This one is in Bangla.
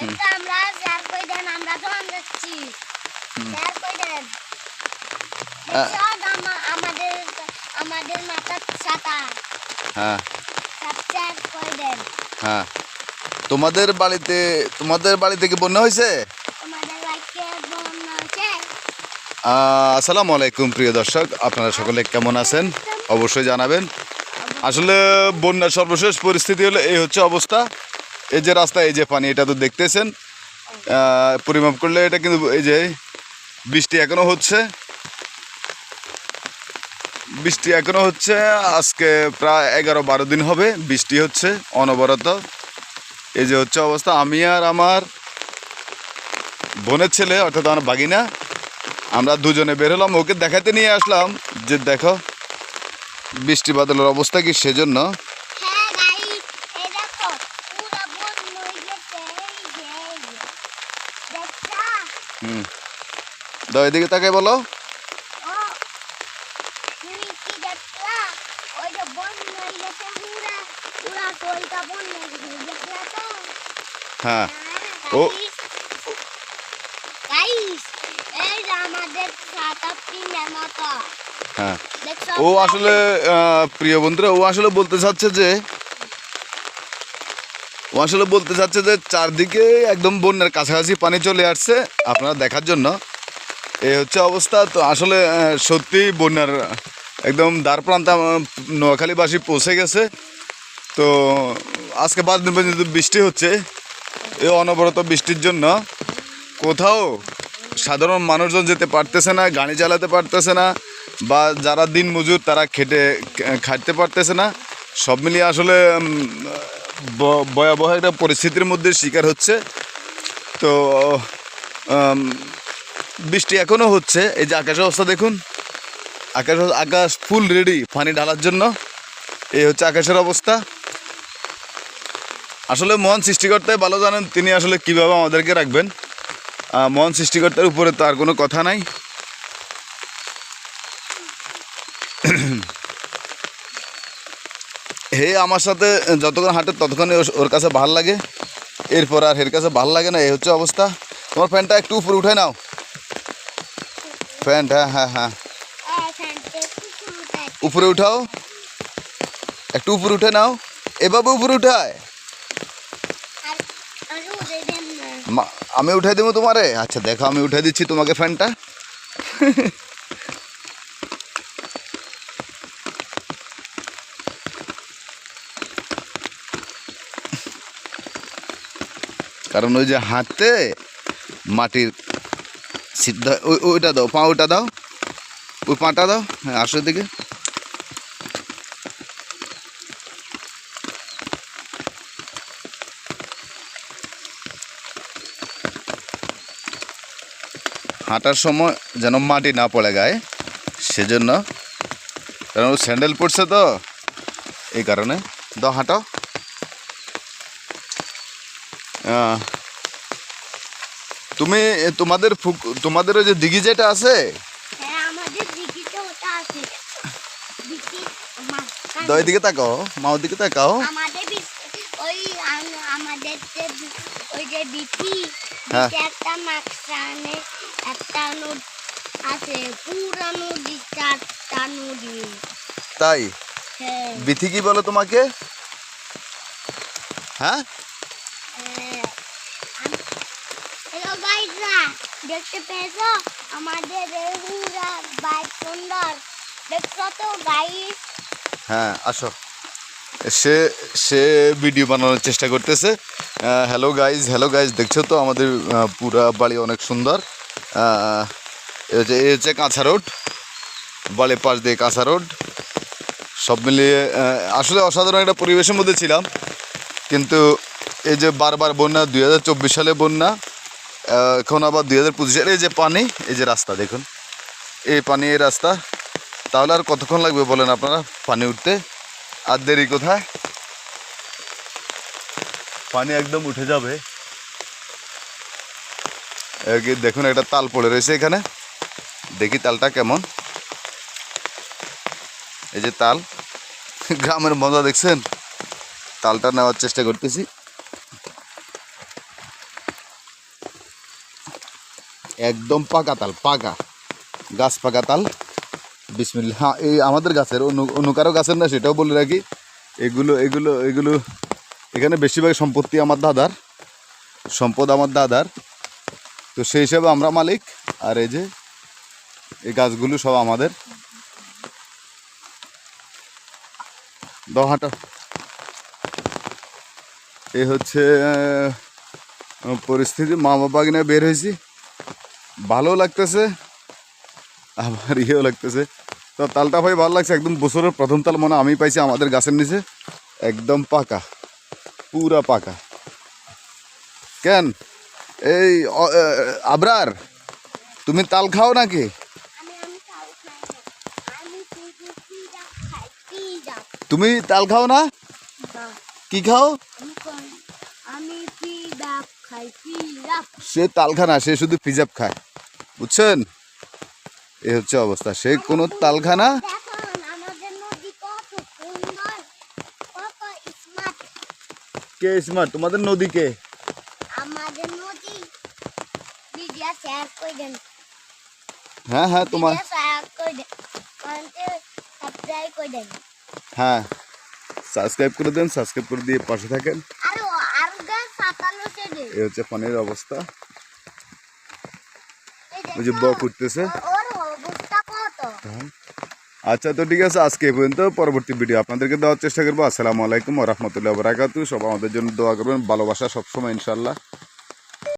এটা আমরা শেয়ার করে দেন আমরা যখন যাচ্ছি। শেয়ার করে দেন। আহ। দেখছ, আমা- আমাদের আমাদের মাথার ছাতা। হ্যাঁ। দেন। হ্যাঁ। তোমাদের বাড়িতে তোমাদের বাড়িতে কি বন্যা হয়েছে? আসসালামু আলাইকুম প্রিয় দর্শক। আপনারা সকলে কেমন আছেন? অবশ্যই জানাবেন। আসলে বন্যার সর্বশেষ পরিস্থিতি হলো এই হচ্ছে অবস্থা। এই যে রাস্তা, এই যে পানি, এটা তো দেখতেছেন। পরিমাপ করলে এটা কিন্তু এই যে বৃষ্টি এখনও হচ্ছে। বৃষ্টি এখনও হচ্ছে, আজকে প্রায় এগারো বারো দিন হবে বৃষ্টি হচ্ছে অনবরত। এই যে হচ্ছে অবস্থা, আমি আর আমার বোনের ছেলে, অর্থাৎ আমার বাগিনা, আমরা দুজনে বের হলাম। ওকে দেখাতে নিয়ে আসলাম যে, দেখো বৃষ্টি বাদলের অবস্থা কি সেজন্য হ্যাঁ গাইস এই দেখো পুরো বন্যা হয়ে গেছে এই যে এই যে দেখছ হুম দাও এদিকে তাকে বলো। হয়ে। হয়ে ও হ্যাঁ। ও আসলে আহ, প্রিয় বন্ধুরা ও আসলে বলতে চাচ্ছে যে ও আসলে বলতে চাচ্ছে যে চারদিকে একদম বন্যার কাছাকাছি পানি চলে আসছে আপনারা দেখার জন্য। এই হচ্ছে অবস্থা। তো আসলে সত্যি বন্যার একদম দ্বার প্রান্তে নোয়াখালীবাসী পৌঁছে গেছে। তো আজকে পাঁচ দিন পর্যন্ত বৃষ্টি হচ্ছে। এই অনবরত বৃষ্টির জন্য কোথাও সাধারণ মানুষজন যেতে পারতেছে না, গাড়ি চালাতে পারতেছে না, বা যারা দিন মজুর তারা খেটে খাটতে পারতেছে না। সব মিলিয়ে আসলে ভয়াবহ একটা পরিস্থিতির মধ্যে শিকার হচ্ছে। তো বৃষ্টি এখনও হচ্ছে, এই যে আকাশের অবস্থা দেখুন। আকাশ আকাশ ফুল রেডি পানি ঢালার জন্য। এই হচ্ছে আকাশের অবস্থা। আসলে মন সৃষ্টিকর্তাই ভালো জানেন, তিনি আসলে কীভাবে আমাদেরকে রাখবেন। মন সৃষ্টিকর্তার উপরে তো আর কোনো কথা নাই। হে আমার সাথে যতক্ষণ হাঁটে ততক্ষণ ওর কাছে ভালো লাগে। এরপর আর এর কাছে ভালো লাগে না, এই হচ্ছে অবস্থা। তোমার ফ্যানটা একটু উপরে উঠে নাও। ফ্যানটা হ্যাঁ হ্যাঁ এখানতে কুকুরটা উপরে উঠাও একটু উপরে উঠে নাও এভাবে উপরে উঠায় আর আর উড়ে দেন না মা- আমি উঠাই দেবো তোমারে আচ্ছা দেখো আমি উঠাই দিচ্ছি তোমাকে ফ্যানটা কারণ ওই যে হাতে মাটির সিদ্ধ ওই ওইটা দাও পা ওইটা দাও। ওই পাটা দাও হ্যাঁ আসো দিকে হাঁটার সময় যেন মাটি না পড়ে গায়ে, সেজন্য কারণ ও স্যান্ডেল পড়ছে তো, এই কারণে। দাও, হাঁটাও। তুমি তোমাদের তোমাদের ওই যে দিঘি যেটা আছে? হ্যাঁ আছে। দিকি তাকাও মা ওদিকে তাকাও। হ্যাঁ। তাই? হ্যাঁ। বিথি কি বলো তোমাকে? হ্যাঁ হ্যালো গাইজরা দেখতে পেয়েছ? আমাদের পুরা বাইক সুন্দর। দেখছ তো গাইস হ্যাঁ আসো। সে সে ভিডিও বানানোর চেষ্টা করতেছে। হ্যালো গাইজ হ্যালো গাইজ দেখছ তো? আমাদের পুরা বাড়ি অনেক সুন্দর। এই হচ্ছে কাঁচা রোড। বাড়ির পাশ দিয়ে কাঁচা রোড। সব মিলিয়ে আসলে অসাধারণ একটা পরিবেশের মধ্যে ছিলাম। কিন্তু এই যে বারবার বন্যা, দুই হাজার চব্বিশ সালে বন্যা এখন আবার দুই হাজার এই যে পানি এই যে রাস্তা দেখুন এই পানি এই রাস্তা তাহলে আর কতক্ষণ লাগবে বলেন আপনারা পানি উঠতে? আর দেরি কোথায়? পানি একদম উঠে যাবে। দেখুন একটা তাল পড়ে রয়েছে এখানে। দেখি তালটা কেমন। এই যে তাল গ্রামের মজা দেখছেন? তালটা নেওয়ার চেষ্টা করতেছি। একদম পাকা তাল, পাকা। গাছ পাকা তাল। বিসমিল্লা হ্যাঁ এই আমাদের গাছের অন্য অন্য কারও গাছের না সেটাও বলে রাখি। এগুলো এগুলো এগুলো এখানে বেশিরভাগ সম্পত্তি আমার দাদার। সম্পদ আমার দাদার। তো সেই হিসাবে আমরা মালিক। আর এই যে, এই গাছগুলো সব আমাদের। দহাটা এই হচ্ছে পরিস্থিতি। মা বাবা কিনে বের হয়েছি। ভালো লাগতেছে আবার ইয়েও লাগতেছে। তো তালটা ভাই ভালো লাগছে একদম বছরের প্রথম তাল মনে আমি পাইছি আমাদের গাছের নিচে। একদম পাকা পুরা পাকা। কেন? এই আবরার তুমি তাল খাও নাকি? তুমি তাল খাও না? কি খাও আমি কোন- আমি পিজা খাই পিজা সে তাল খায় না সে শুধু পিজাব খায়। বুঝছেন? এই হচ্ছে অবস্থা। সে কোনো তাল খায় না দেখুন আমাদের নদী কত সুন্দর কত স্মার্ট কে স্মার্ট তোমাদের নদী কে? হ্যাঁ হ্যাঁ তোমার হ্যাঁ। সাবস্ক্রাইব করে দেন সাবস্ক্রাইব করে দিয়ে পাশে থাকেন আর আর গাছ সাতালো এই হচ্ছে পানির অবস্থা। ওই যে বক উঠতেছে। আচ্ছা তো ঠিক আছে, আজকে পর্যন্ত পরবর্তী ভিডিও আপনাদেরকে দেওয়ার চেষ্টা করব। আসসালামু আলাইকুম রহমতুল্লাহ বরাকাতু সব আমাদের জন্য দোয়া করবেন, ভালোবাসা সবসময় ইনশাল্লাহ